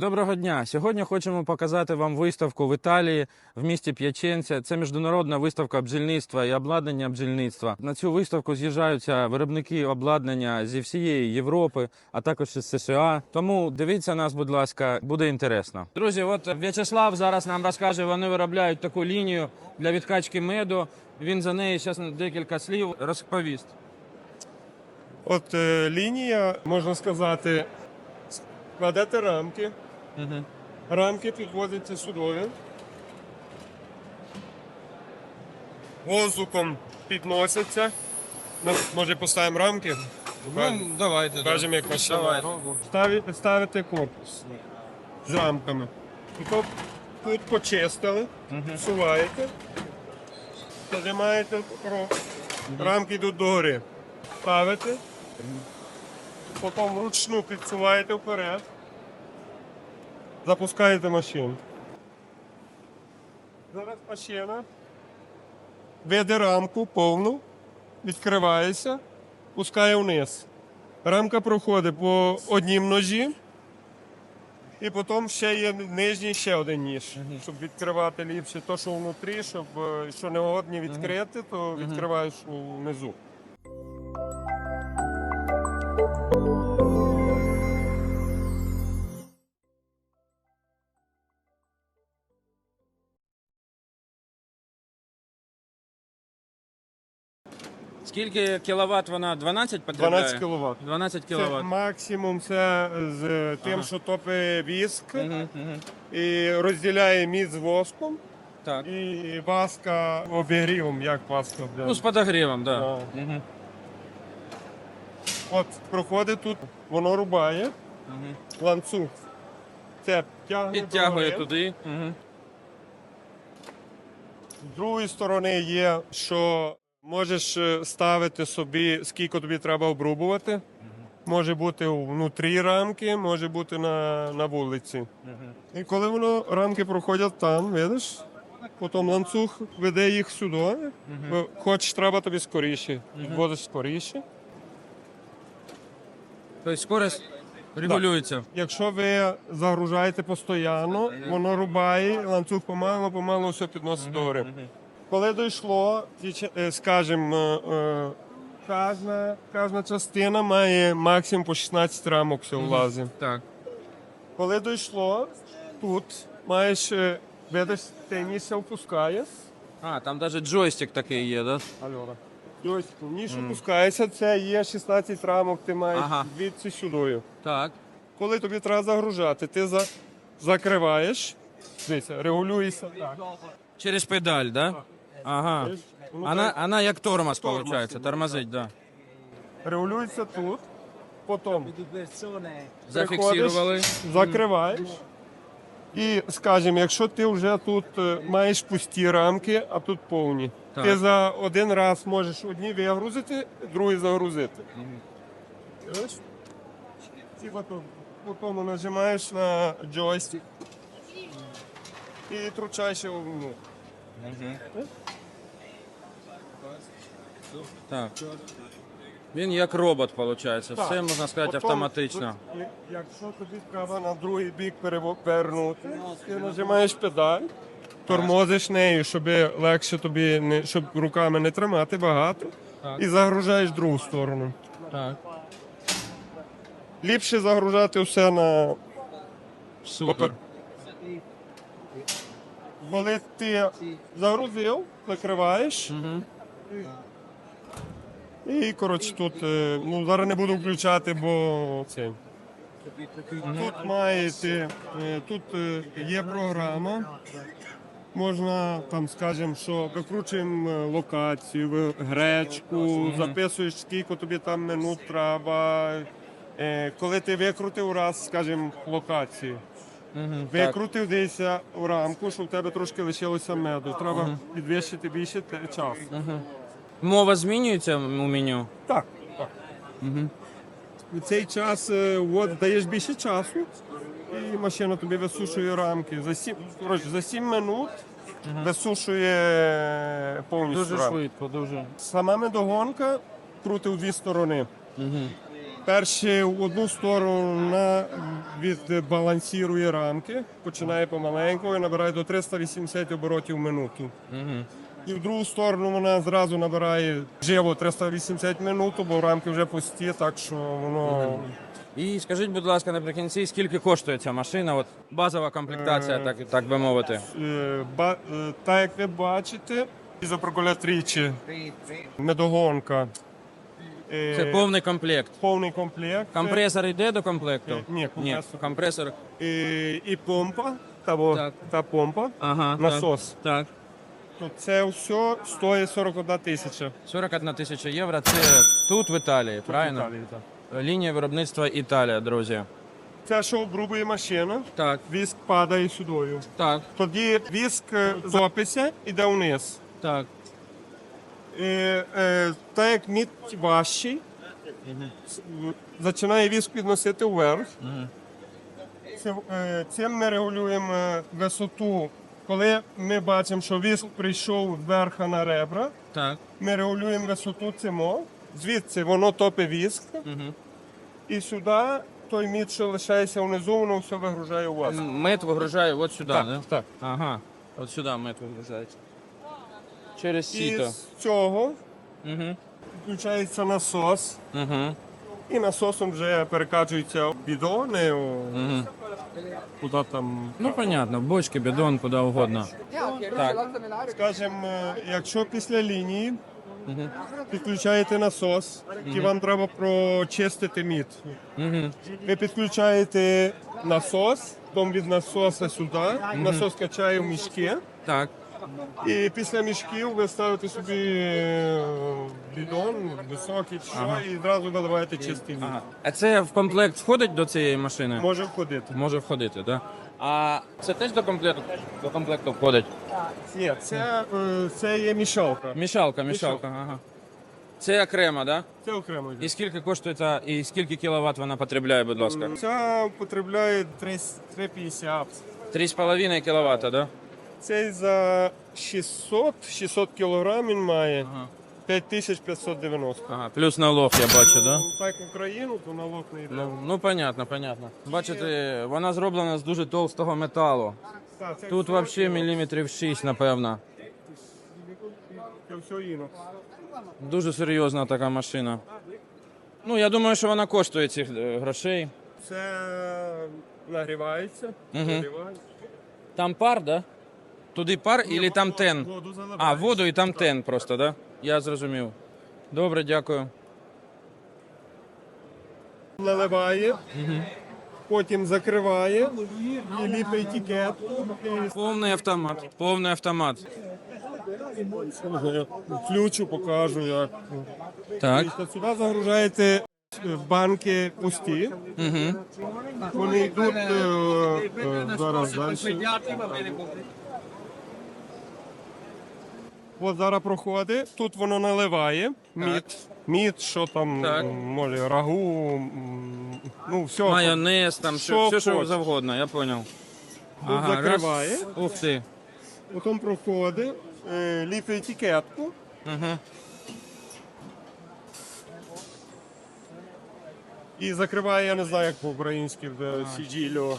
Доброго дня! Сьогодні хочемо показати вам виставку в Італії в місті П'яченця. Це міжнародна виставка бджільництва і обладнання бджільництва. На цю виставку з'їжджаються виробники обладнання зі всієї Європи, а також із США. Тому дивіться нас, будь ласка, буде інтересно. Друзі, от В'ячеслав зараз нам розкаже, вони виробляють таку лінію для відкачки меду. Він за неї зараз декілька слів розповість. От е, лінія, можна сказати, складете рамки. Угу. Рамки підводяться судові. Воздухом підносяться. Ну, може поставимо рамки? Ну, давайте. Покажемо, як машина. Давай. Ставите, ставите корпус з рамками. То тут почистили, всуваєте, зажимаєте кров. Рамки йдуть догори. Ставите, потім вручну підсуваєте вперед, запускаєте машину. Зараз машина веде рамку повну, відкривається, пускає вниз. Рамка проходить по одній ножі, і потім ще є нижній ще один ніж, щоб відкривати ліпше то, що внутрі, щоб е, що не годні відкрити, то відкриваєш внизу. Скільки кіловат вона? 12 потребляє? 12 кВт. 12 Це кіловат. максимум це з тим, Ага. що топить віск Мгм, мгм. і розділяє мід з воском, Так. і васка обігрівом, як васка. Ну, з подогрівом, так. Да. Да. Мгм. От проходить тут, воно рубає, Мгм. ланцюг. Це тягне Підтягує туди. Мгм. З другої сторони є, що можеш е, ставити собі, скільки тобі треба обрубувати. Може бути внутрі рамки, може бути на, на вулиці. І коли воно рамки проходять там, видиш, потім ланцюг веде їх сюди. Бо Хоч треба тобі скоріше, вводиш скоріше. Тобто скорость регулюється. Якщо ви загружаєте постійно, воно рубає, ланцюг помало, помало все підносить до гори. Коли дійшло, е, скажімо, е, е, кожна, кожна частина має максимум по 16 рамок все влазить. Так. Коли дійшло, тут маєш, видиш, ти ніж опускаєш. А, там навіть джойстик такий є, да? Альона. Ось ніж опускається, це є 16 рамок, ти маєш Ага. звідси сюдою. Так. Коли тобі треба загружати, ти за... закриваєш, дивися, регулюєшся так. Через педаль, да? Ага. Ну, Вона, вона як тормоз, Тормоз, виходить, тормозить, да. регулюється тут, потім Зафіксували. закриваєш. І, скажімо, якщо ти вже тут е, маєш пусті рамки, а тут повні, Так. ти за один раз можеш одні вигрузити, другі загрузити. Ось. І потім, потім нажимаєш на джойстик і тручаєш його вниз. Так. Він як робот, виходить. Все можна сказати Потім автоматично. тут, Якщо тобі треба на другий бік перевернути, ти нажимаєш педаль, тормозиш нею, щоб легше тобі не щоб руками не тримати багато, і загружаєш другу сторону. Так. Ліпше загружати все на Супер. Коли ти загрузив, закриваєш. І коротше тут е, ну зараз не буду включати, бо це. Тут маєте, е, тут е, є програма. Можна там, скажемо, що викручуємо локацію, гречку, записуєш, скільки тобі там минут треба. Коли ти викрутив раз, скажімо, локацію, Мгм. Так. викрутив десь у рамку, щоб в тебе трошки лишилося меду. Треба підвищити більше те- час. Мова змінюється у меню. Так, так. У цей час е, от, даєш більше часу, і машина тобі висушує рамки. За 7, коротше, за 7 минут висушує повністю Дуже рамки. швидко, дуже. Сама медогонка крутить у дві сторони. Угу. Перший в одну сторону відбалансірує рамки, починає помаленьку і набирає до 380 оборотів в минуту. Угу. І в другу сторону вона зразу набирає живо 380 минут, бо рамки вже пусті, так що воно І скажіть, будь ласка, наприкінці, скільки коштує ця машина? От базова комплектація, так, так би мовити. Е, ба- е, так як ви бачите, ізопрокулятричі, медогонка. Е, Це повний комплект. повний комплект. Компресор йде до комплекту? Е, ні, компресор. компресор. І, і помпа, та, во, Так. та помпа, Ага. насос. Так. То це все стоїть 41 тисяча. 41 тисяча євро. Це тут в Італії, правильно? Італії, так. Лінія виробництва Італія, друзі. Це що обрубує машина, Так, віск падає сюдою. так, Тоді віск е, зопиться, іде вниз. так. І, е, так як мід важчий, починає віск підносити вверх. Це, е, Цим ми регулюємо е, висоту. Коли ми бачимо, що віск прийшов зверху на ребра, Так. ми регулюємо висоту цимо, звідси воно топить віск, Угу. і сюди той мід, що лишається внизу, воно все вигружає у вас. Мет вигружає от сюди, Так. Ага. От сюди мет вигружається. Через І сіто. з цього Угу. включається насос, Угу. і насосом вже перекачуються бідони, Угу. куди там. Ну, понятно, бочки, бидон, куди угодно. Так. Скажімо, е, якщо після лінії Угу. підключаєте насос, і вам треба прочистити мід. Угу. Ви підключаєте насос, потім від насоса сюди, насос качає в мішки, Так. І після мішків ви ставите собі е, бідон високий, чи що, і одразу виливаєте чистий мід. Ага. А це в комплект входить до цієї машини? Може входити. Може входити, так? Да? А це теж до комплекту, до комплекту входить? Ні, це, е, це є мішалка. Мішалка, мішалка, ага. Це окремо, так? Це окремо. йде. І скільки коштує та, і скільки кіловат вона потребляє, будь ласка? Ця потребляє 350. 3,5 кіловата, так? Да? Цей за 600, 600 кілограм він має Ага. 5590. ага. Плюс налог, я бачу, так? Да? Ну, Так Україну, то налог не йде. Ну, ну, понятно, понятно. Бачите, вона зроблена з дуже товстого металу. Так, це Тут все- взагалі міліметрів 6, напевно. Це все інокс. Дуже серйозна така машина. Ну, я думаю, що вона коштує цих е, грошей. Це нагрівається. Мгм. нагрівається. Там пар, да? Туди пар і там тен? А, воду і там тен просто, да? Я зрозумів. Добре, дякую. Наливає, потім закриває і ліпить етикетку. І Повний автомат. Повний автомат. Включу, покажу як. Так. Сюди загружаєте банки пусті. Угу. Вони йдуть е, е, зараз далі. От зараз проходить, тут воно наливає мід, мід, що там Так. може рагу, м, ну все. Майонез, там Що все, все що хочеш. завгодно, я зрозумів. Тут закриває. раз. Ух ти. Потім проходить, е, ліпить етикетку, Угу. і закриває, я не знаю, як по-українськи в сіджілю.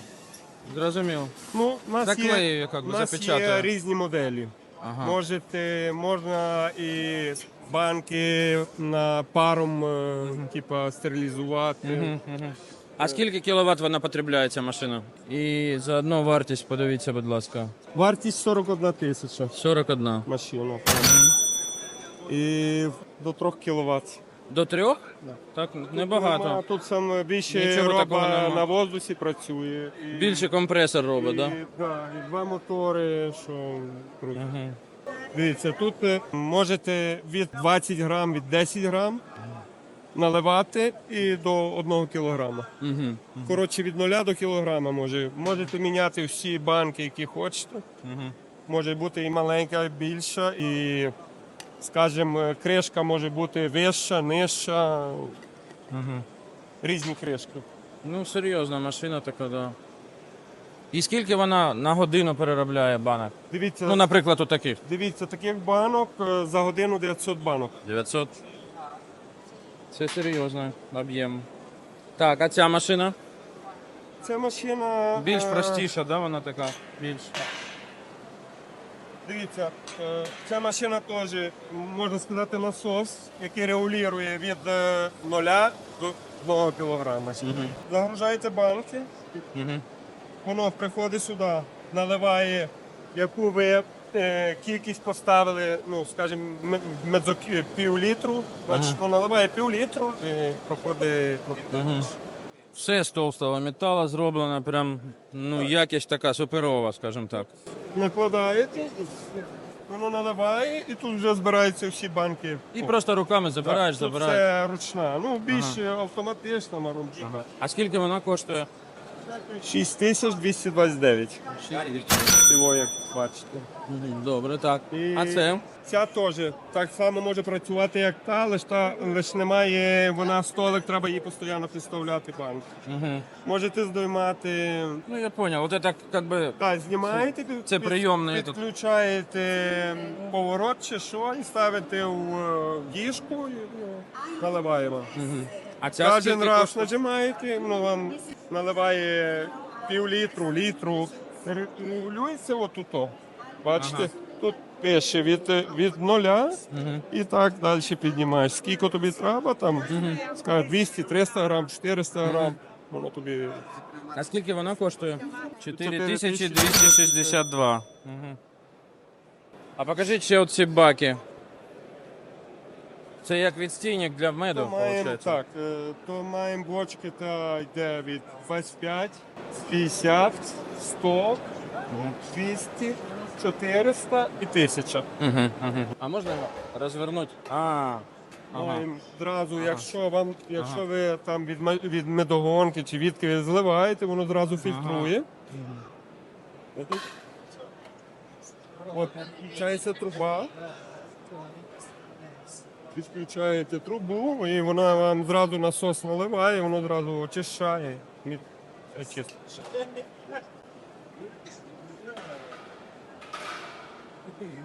Зрозумів. Ну, у нас Заклеює, є, як би, у нас запечатує. є різні моделі. Ага. Можете, можна і банки на паром, е, типа, стерилізувати. А скільки кіловат вона потребляє ця машина? І заодно вартість, подивіться, будь ласка. Вартість 41 тисяча 41. машина. І до 3 кВт. До трьох? Так, небагато. Тут саме більше Нічого такого роба нема. на воздусі працює. І, Більше компресор робить, і, так? да, і два мотори, що круто. Угу. Дивіться, тут е, можете від 20 грам, від 10 грам наливати і до 1 кілограма. Угу. Коротше, від 0 до кілограма може. Можете міняти всі банки, які хочете. Угу. Може бути і маленька, і більша, і, скажімо, кришка може бути вища, нижча, Угу. різні кришки. Ну, серйозна машина така, да. І скільки вона на годину переробляє банок? Дивіться, Ну, наприклад, у таких. дивіться, таких банок е, за годину 900 банок. 900. Це серйозний об'єм. Так, а ця машина? Ця машина Більш е, простіша, да, вона така? Більш. Дивіться, е, ця машина теж, можна сказати, насос, який регулює від е, 0 до 1 кілограма. Загружаєте банки, Угу. воно приходить сюди, наливає, яку ви е, кількість поставили, ну, скажімо, медзок- пів літру, значить, воно наливає пів літру і проходить. ну, Все з товстого металу зроблено, прям ну, якість така суперова, скажімо так. Накладаєте, воно наливає, і тут вже збираються всі банки. І просто руками забираєш, забираєш. Це ручна. Ну, більше автоматично на руці. А скільки вона коштує? 6229. Всього, як бачите. Мгм, Добре, так. І А це? Ця теж так само може працювати, як та, лише та лише немає, вона столик, треба її постійно підставляти банк. Угу. Можете здоймати. Ну я понял. Вот это как бы Так, знімаєте, під- Це під- прийомний тут. підключаєте поворот чи що, і ставите в е, діжку і ну, наливаємо. А ця Кожен скільки раз коштує? нажимаєте, воно вам наливає пів літру, літру. Регулюється отут. Бачите, тут пише від, від нуля і так далі піднімаєш. Скільки тобі треба, там, скажуть, 200, 300 грам, 400 грам. Воно тобі А скільки вона коштує? 4262. 4262. Угу. А покажіть ще оці баки. Це як відстійник для меду, маємо, виходить? так, е, то маємо блочки, та йде від 25, 50, 100, 200, 400 і 1000. Угу, угу. А можна його розвернути? А, ага. Маємо Зразу, якщо вам, якщо ви там від, ме- від медогонки чи відки ви зливаєте, воно зразу фільтрує. От включається труба. Підключаєте трубу, і вона вам зразу насос наливає, воно зразу очищає. Мід-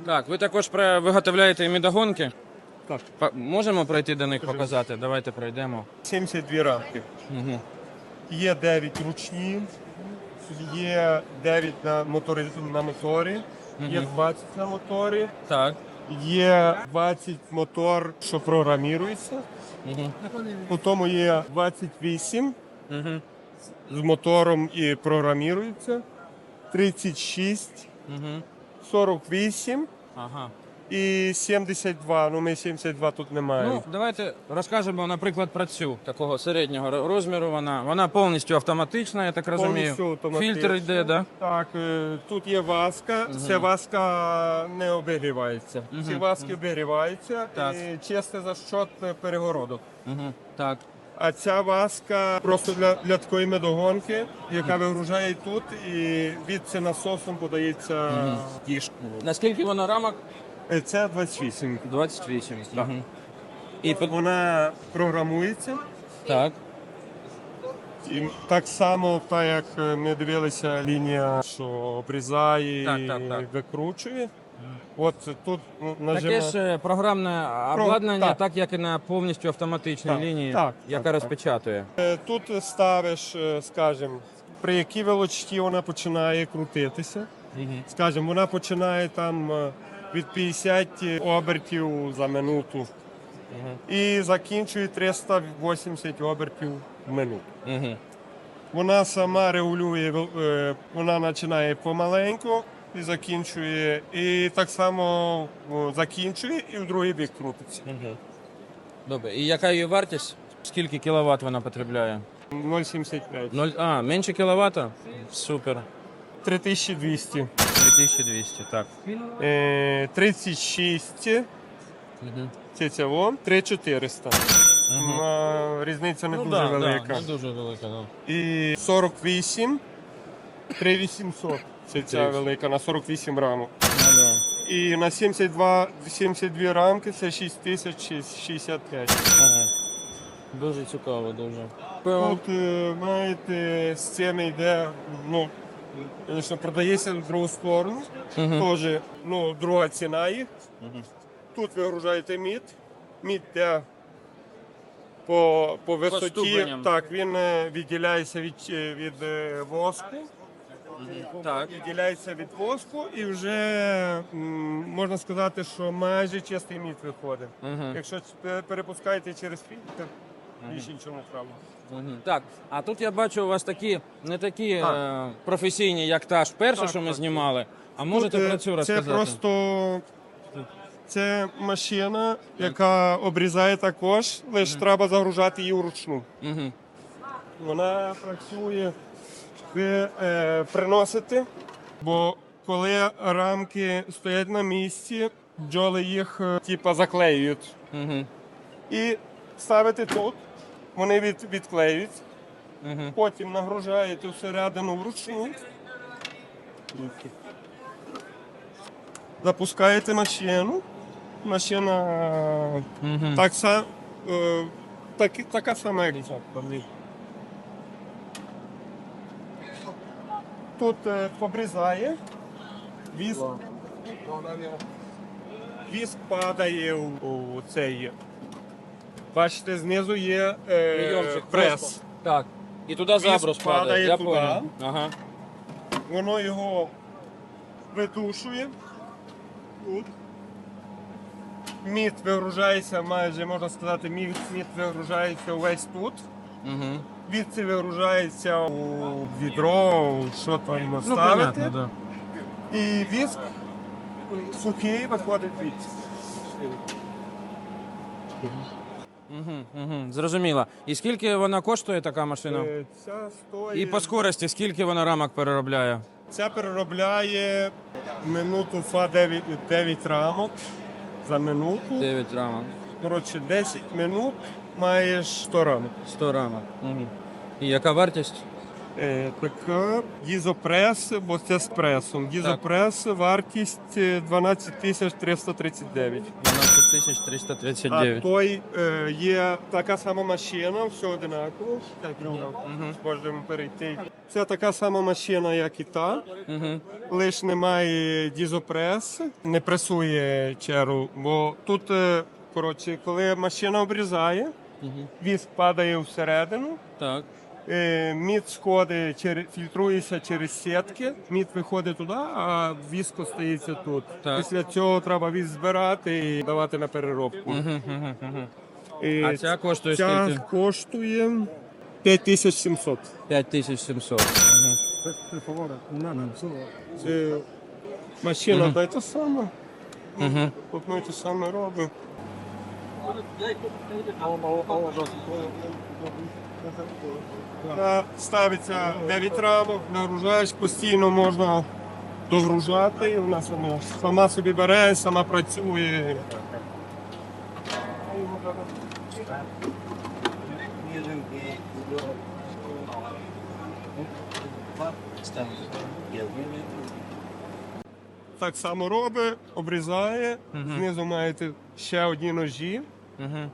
Так, ви також про- виготовляєте і медогонки? Так. Па- Можемо пройти до них показати? Давайте пройдемо. 72 рамки. Угу. Є 9 ручні, є 9 на моторі на моторі, є 20 на моторі, Так. Є 20 мотор, що програмірується. Угу. Потім є 28 Угу. з мотором і програмірується, 36, Угу. 48 Ага. І 72. Ну ми 72 тут не маємо. Ну, давайте розкажемо, наприклад, про цю такого середнього розміру. Вона вона повністю автоматична, я так розумію. Повністю. Фільтр йде, да? Так, е, тут є васка, ця васка не обігрівається. Ці васки обігріваються Так. і чисте за счет е, перегородок. Угу. Так. А ця васка просто для, для такої медогонки, яка вигружає тут і від це насосом подається в кішку. Наскільки вона рамок? Це 28. 28. Так. Угу. І вона програмується. Так. І так само, так як е, ми дивилися, лінія, що обрізає Так, і так, так. викручує. От тут ну, Таке нажимає. ж е, програмне обладнання, так. так. як і на повністю автоматичній Так, лінії, так, яка так, так. розпечатує. Е, Тут ставиш, е, скажімо, при якій величині вона починає крутитися. Скажімо, вона починає там е, від 50 обертів за минуту і закінчує 380 обертів в минуту. Угу. Вона сама регулює, е, вона починає помаленьку і закінчує, і так само закінчує і в другий бік крутиться. Угу. Добре. І яка її вартість? Скільки кіловат вона потребляє? 0,75. Ноль... А, менше кіловата? Супер. 3200. 2200, так. Е, 36 Угу. це цього, 3400. М, а, Різниця не Ну, дуже да, велика. Да, не дуже велика, да. І 48, 3800. Це ця велика на 48 рамок. Ну, да. І на 72, 72 рамки це 6065. Ага. Дуже цікаво, дуже. Тут е, маєте з цими йде, ну, звісно, продається в другу сторону. Теж ну, друга ціна їх. Тут вигружаєте мід. Мід йде по, по висоті. ступеням. Так, він е, відділяється від, е, від е, воску. Так. Відділяється від воску і вже м, можна сказати, що майже чистий мід виходить. Якщо пе- перепускаєте через фільтр, більше нічого не треба. Мгм. Так, а тут я бачу у вас такі не такі Так. е, професійні, як та ж перша, Так, що ми так. знімали. А можете Тут, е, про цю Це просто це машина, яка обрізає також, лише треба загружати її вручну. Угу. Вона працює, ви е, приносите, бо коли рамки стоять на місці, бджоли їх е, типа заклеюють. Угу. І ставите тут, вони від, відклеюють, Угу. потім нагружаєте всередину вручну. Запускаєте машину. Машина Угу. так, са- е, так, така сама, як ця. Тут е, обрізає, віск, віск падає у, у цей. Бачите, знизу є е, прес. Так. І туди заброс падає. падає Я туди. понял. Ага. Воно його видушує. Тут. Мід вигружається майже, можна сказати, мід, мід вигружається увесь тут. Угу. Відси вигружається у відро, у що там Ну, ставити. да. І віск сухий виходить від. Угу, угу. Зрозуміло. І скільки вона коштує, така машина? Е, Ця стоїть. І по скорості, скільки вона рамок переробляє? Ця переробляє минуту фа 9, 9 рамок за минуту. 9 рамок. Коротше, 10 минут маєш 100 рамок. 100 рамок. Угу. І яка вартість? Е, така дізопрес, бо це з пресом. Дізопрес вартість е, 12 тисяч 339. 12 тисяч А 339. той е, є така сама машина, все одинаково. Так, можемо перейти. Це така сама машина, як і та, Угу. лише немає дізопрес, не пресує черу, бо тут, е, коротше, коли машина обрізає, віск падає всередину. Так. Е, Мід сходить через фільтрується через сітки, мід виходить туди, а віск остається тут. Так. Після цього треба віск збирати і давати на переробку. Угу, угу, угу. І А ця коштує ця скільки? коштує 5700. 5700. Угу. Це машина Мгм. та й та сама. Угу. Одно й те саме робить. Вона Ставиться 9 рамок, нагружаєш, постійно можна догружати, вона сама, сама собі бере, сама працює. Так само робить, обрізає. Знизу маєте ще одні ножі,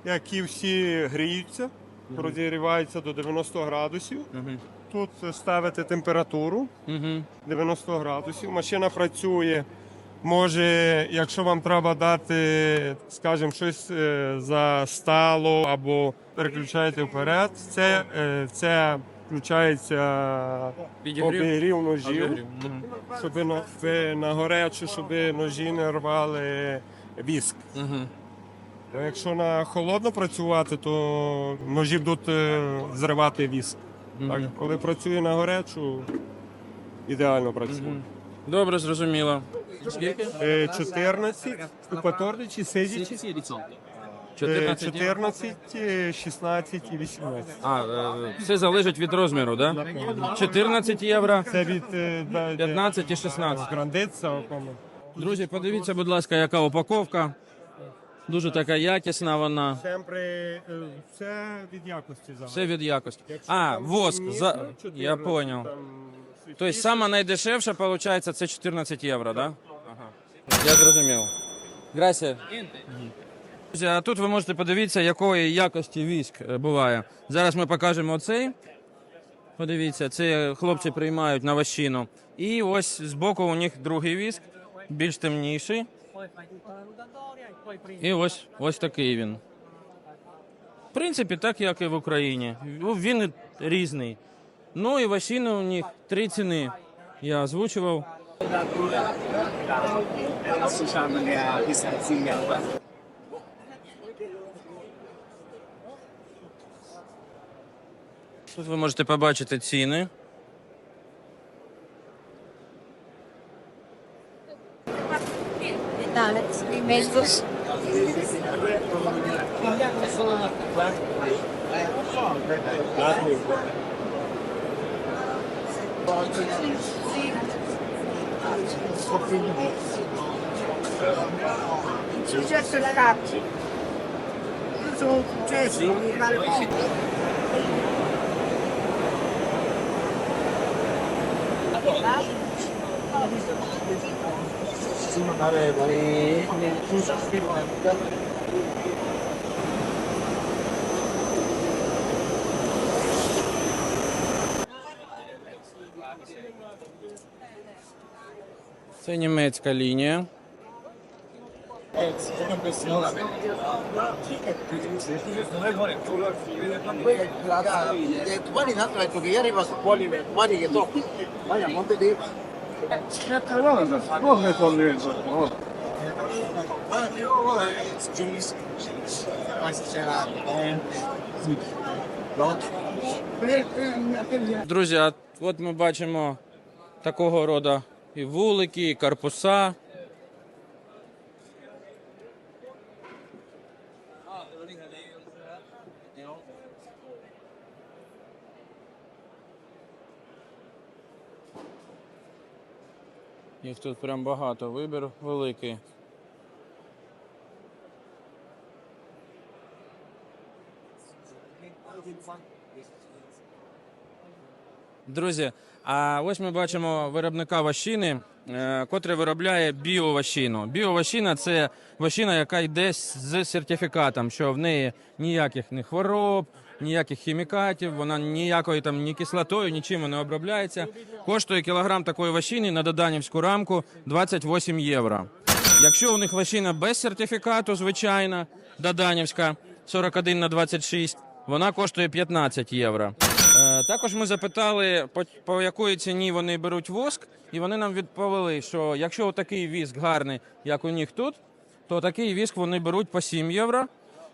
які всі гріються, розігріваються до 90 градусів. Угу. Тут ставите температуру Угу. 90 градусів. Машина працює. Може, якщо вам треба дати, скажімо, щось е, за стало або переключаєте вперед, це, е, це включається обігрів ножів, Угу. щоб на, ви на горячу, щоб ножі не рвали віск. Угу. А якщо на холодно працювати, то ножі будуть е, зривати віск. Так, коли працює на горячу, ідеально працює. Добре, зрозуміло. Скільки? Е, 14, купаторний чи сидячий? 14. 14, е, 16 і 18. А, е, все залежить від розміру, да? 14 євро, Це від е, 15 і 16. грандиця. около. Друзі, подивіться, будь ласка, яка упаковка. Дуже така якісна вона. Sempre, е, Це від якості зараз. Все від якості. Якщо А, там воск. За... ну, 14, Я понял. там, Тобто саме найдешевше, виходить, це 14 євро, да? Ага. Я зрозумів. Грасія. Друзі, а тут ви можете подивитися, якої якості військ е, буває. Зараз ми покажемо оцей. Подивіться, це хлопці приймають на ващину. І ось збоку у них другий віск, більш темніший. І ось, ось такий він. В принципі, так як і в Україні. Ну, Він різний. Ну і вощини у них три ціни. Я озвучував. Тут ви можете побачити ціни. ഇതാണ് ഇമേജ് ബുഷ് Sucesso tanto ha detto che ieri Друзі, от ми бачимо такого роду і вулики, і корпуса. Їх тут прям багато, вибір великий. Друзі, а ось ми бачимо виробника ващини, е, котрий виробляє біоващину. Біоващина це ващина, яка йде з- сертифікатом, що в неї ніяких ні хвороб, ніяких хімікатів, вона ніякою там ні кислотою, нічим не обробляється. Коштує кілограм такої ващини на доданівську рамку 28 євро. Якщо у них ващина без сертифікату, звичайна, доданівська 41 на 26, вона коштує 15 євро. Е, Також ми запитали, по, по якої ціні вони беруть воск, і вони нам відповіли, що якщо такий віск гарний, як у них тут, то такий віск вони беруть по 7 євро.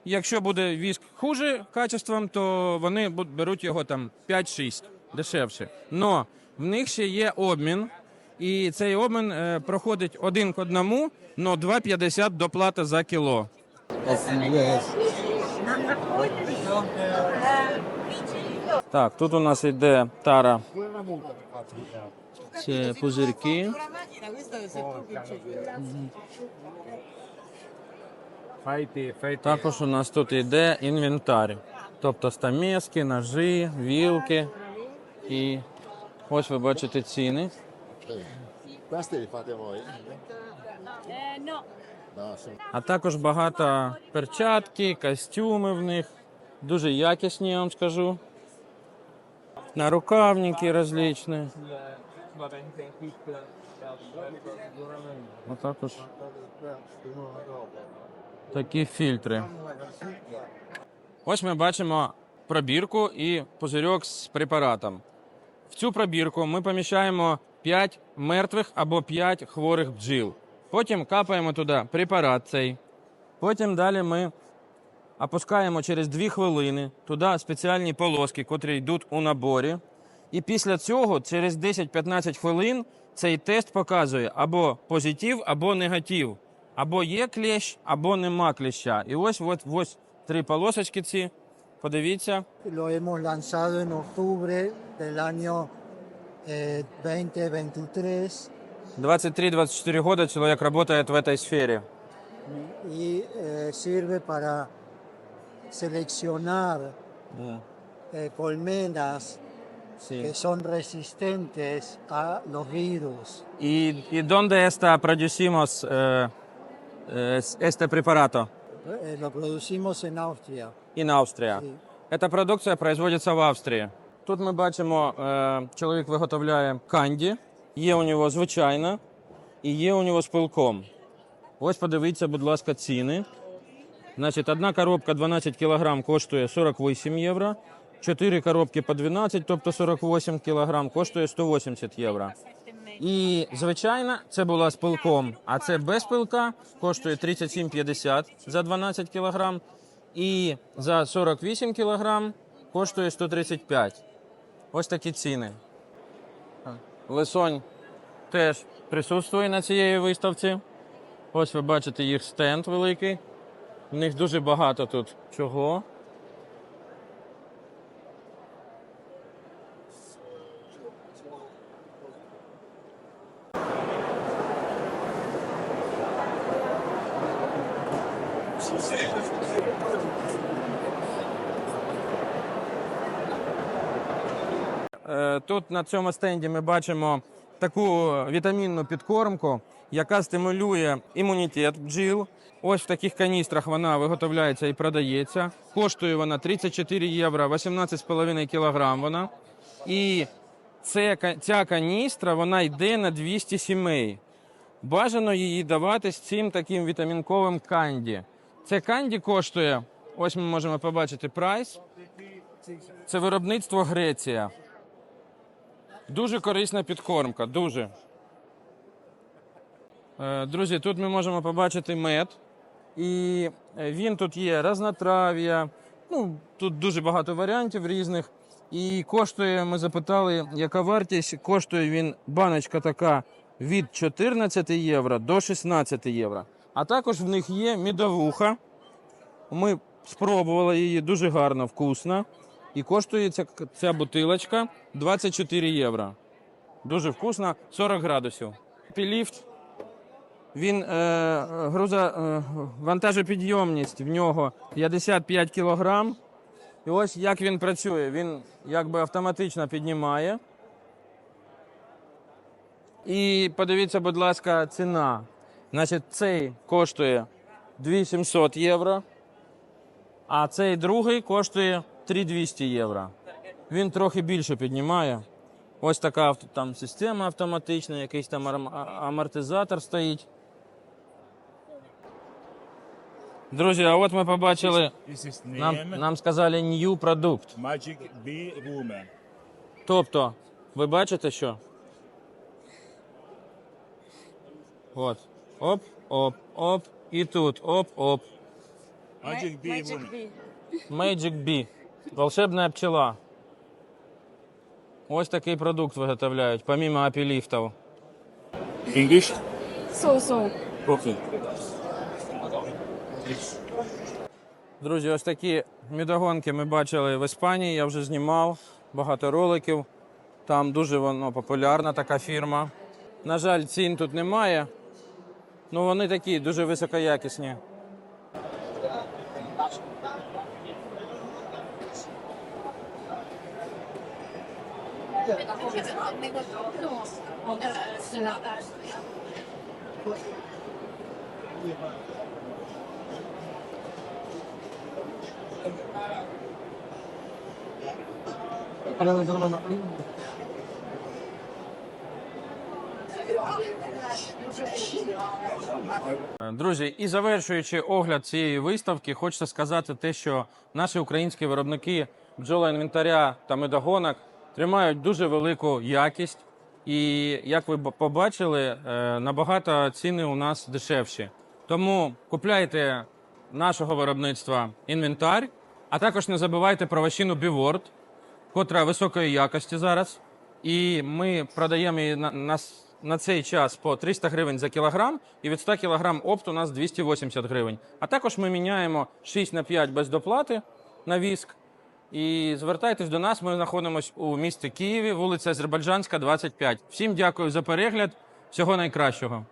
Якщо буде віск хуже качеством, то вони беруть його там 5-6 дешевше. Но в них ще є обмін, і цей обмін е, проходить один к одному, но 2,50 доплата за кіло. Так, тут у нас йде тара. Це пузирки. Також у нас тут йде інвентар. Тобто стамески, ножі, вілки. І ось ви бачите ціни. Eh, А також багато перчатки, костюми в них. Дуже якісні, я вам скажу. Нарукавники розличні. А також такі фільтри. Ось ми бачимо пробірку і пузирьок з препаратом. В цю пробірку ми поміщаємо 5 мертвих або 5 хворих бджіл. Потім капаємо туди препарат цей. Потім далі ми опускаємо через 2 хвилини туди спеціальні полоски, котрі йдуть у наборі. І після цього, через 10-15 хвилин, цей тест показує або позитив, або негатив. Або є клещ, або нема клеща. І ось, ось, ось три полосочки ці. Подивіться. Lo hemos lanzado en octubre del año eh, 2023 23-24 года человек работает в этой сфере. y eh, sirve para seleccionar eh, colmenas que son resistentes a los virus. ¿Y, y dónde está producimos eh, eh, este preparato? Eh, lo producimos en Austria. In Австрія. Sí. Эта продукція производиться в Австрії. Тут ми бачимо, е, чоловік виготовляє канді, є у нього звичайна і є у нього з пилком. Ось подивіться, будь ласка, ціни. Значить, одна коробка 12 кг коштує 48 євро. 4 коробки по 12, тобто 48 кг, коштує 180 євро. І звичайно, це була з пилком, а це без пилка коштує 37,50 за 12 кг. І за 48 кг коштує 135. Ось такі ціни. Лисонь теж присутствує на цієї виставці. Ось ви бачите їх стенд великий. В них дуже багато тут чого. Е, Тут на цьому стенді ми бачимо таку вітамінну підкормку, яка стимулює імунітет бджіл. Ось в таких каністрах вона виготовляється і продається. Коштує вона 34 євро, 18,5 кілограм вона. І це, ця каністра вона йде на 200 сімей. Бажано її давати з цим таким вітамінковим канді. Це канді коштує, ось ми можемо побачити прайс. Це виробництво Греція. Дуже корисна підкормка, дуже. Е, Друзі, тут ми можемо побачити мед. І е, він тут є разнотрав'я. Ну, тут дуже багато варіантів різних. І коштує, ми запитали, яка вартість. Коштує він баночка така від 14 євро до 16 євро. А також в них є мідовуха. Ми спробували її дуже гарно, вкусно. І коштує ця, ця бутилочка 24 євро. Дуже вкусно, 40 градусів. Піліфт, він е, груза, е, вантажопідйомність в нього 55 кілограм. І ось як він працює. Він якби автоматично піднімає. І подивіться, будь ласка, ціна. Значить, цей коштує 2700 євро. А цей другий коштує 3200 євро. Він трохи більше піднімає. Ось така там система автоматична, якийсь там амортизатор стоїть. Друзі, а от ми побачили, нам, нам сказали new продукт. Magic Bee Woman. Тобто, ви бачите що? От. Оп, оп, оп. І тут оп, оп. Magic Bee Woman. Magic Bee. Волшебна пчела. Ось такий продукт виготовляють, помимо апіліфтів. English? So-so. Okay. Друзі, ось такі мідогонки ми бачили в Іспанії, я вже знімав багато роликів. Там дуже воно популярна така фірма. На жаль, цін тут немає. Ну вони такі дуже високоякісні. Друзі, і завершуючи огляд цієї виставки, хочеться сказати те, що наші українські виробники бджолоінвентаря та медогонок тримають дуже велику якість. І як ви побачили, е, набагато ціни у нас дешевші. Тому купляйте нашого виробництва інвентар, а також не забувайте про ващину Біворд, котра високої якості зараз. І ми продаємо її на, на, на цей час по 300 гривень за кілограм, і від 100 кілограм опт у нас 280 гривень. А також ми міняємо 6 на 5 без доплати на віск. І звертайтесь до нас. Ми знаходимося у місті Києві, вулиця Азербайджанська, 25. Всім дякую за перегляд. Всього найкращого.